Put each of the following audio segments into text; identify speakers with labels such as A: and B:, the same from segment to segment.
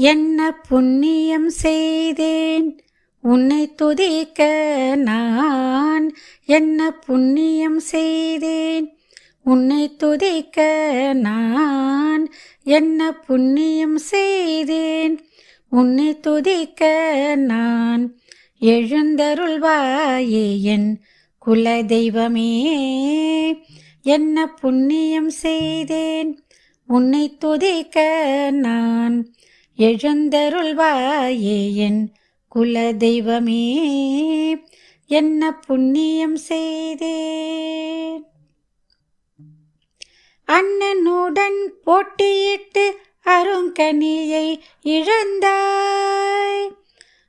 A: என்ன புண்ணியம் செய்தேன்? உன்னை துதிக்க நான் என்ன புண்ணியம் செய்தேன்? உன்னை துதிக்க நான் என்ன புண்ணியம் செய்தேன்? உன்னை துதிக்க நான் எழுந்தருள்வாயே என் குல தெய்வமே என்ன புண்ணியம் செய்தேன்? உன்னை துதிக்க நான் எழுந்தருள்வாயே என் குல தெய்வமே என்ன புண்ணியம் செய்தேன். அண்ணனுடன் போட்டியிட்டு அருங்கனியை இழந்தாய்.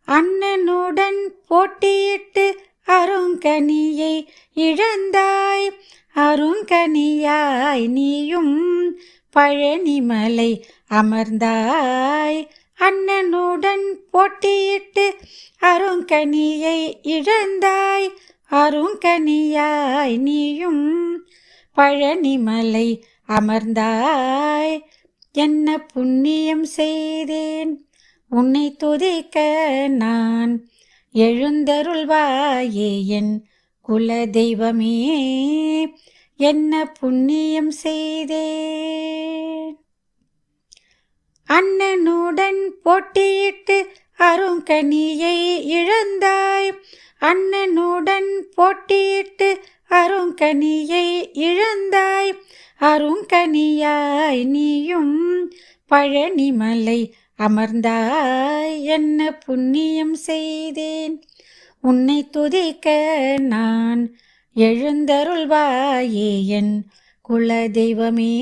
A: அண்ணனுடன் போட்டியிட்டு அருங்கனியை இழந்தாய். அருங்கனியாய் நீயும் பழனிமலை அமர்ந்தாய். அண்ணனுடன் போட்டியிட்டு அருங்கனியை இழந்தாய். அருங்கனியாய் நீயும் பழனிமலை அமர்ந்தாய். என்ன புண்ணியம் செய்தேன்? உன்னை துதிக்க நான் எழுந்தருள்வாயே என் குல தெய்வமே என்ன புண்ணியம் செய்தேன்? அண்ணனுடன் போட்டியிட்டு அருங்கனியை இழந்தாய். அண்ணனுடன் போட்டியிட்டு அருங்கனியை இழந்தாய். அருங்கனியாய் நீயும் பழனிமலை அமர்ந்தாய். என்ன புண்ணியம் செய்தேன்? உன்னை துதிக்க நான் எழுந்தருள்வாயே என் குல தெய்வமே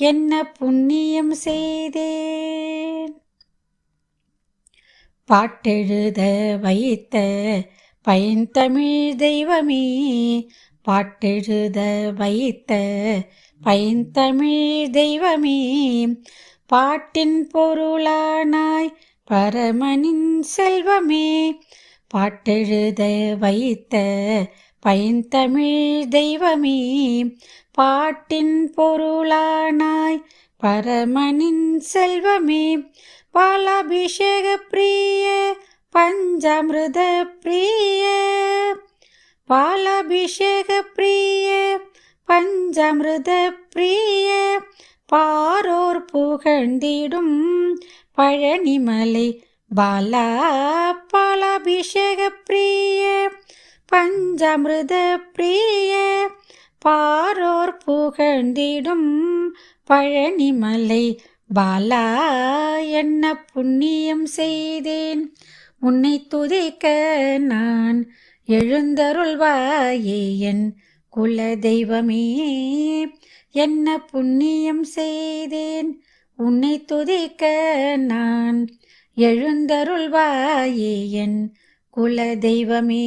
A: என்ன புண்ணியம் செய்தேன். பாட்டெழுத வைத்த பைந்தமிழ் தெய்வமே பாட்டெழுத வைத்த பைந்தமிழ் தெய்வமே பாட்டின் பொருளானாய் பரமனின் செல்வமே பாட்டெழுத வைத்த பைந்தமிழ் தெய்வமே பாட்டின் பொருளானாய் பரமனின் செல்வமே. பாலாபிஷேக பிரிய பஞ்சாமிருத பிரிய. பாலாபிஷேக பிரிய பஞ்சாமிருத பிரிய. பாரோர் புகழ்ந்திடும் பழனிமலை பாலா பாலாபிஷேக பிரிய. பஞ்சாமிருத பிரிய பாரோர் புகழ்ந்திடும் பழனிமலை பாலா என்ன புண்ணியம் செய்தேன். உன்னை துதிக்க நான் எழுந்தருள்வாயே என் குல தெய்வமே என்ன புண்ணியம் செய்தேன். உன்னை துதிக்க நான் எழுந்தருள்வாயே என் குல தெய்வமே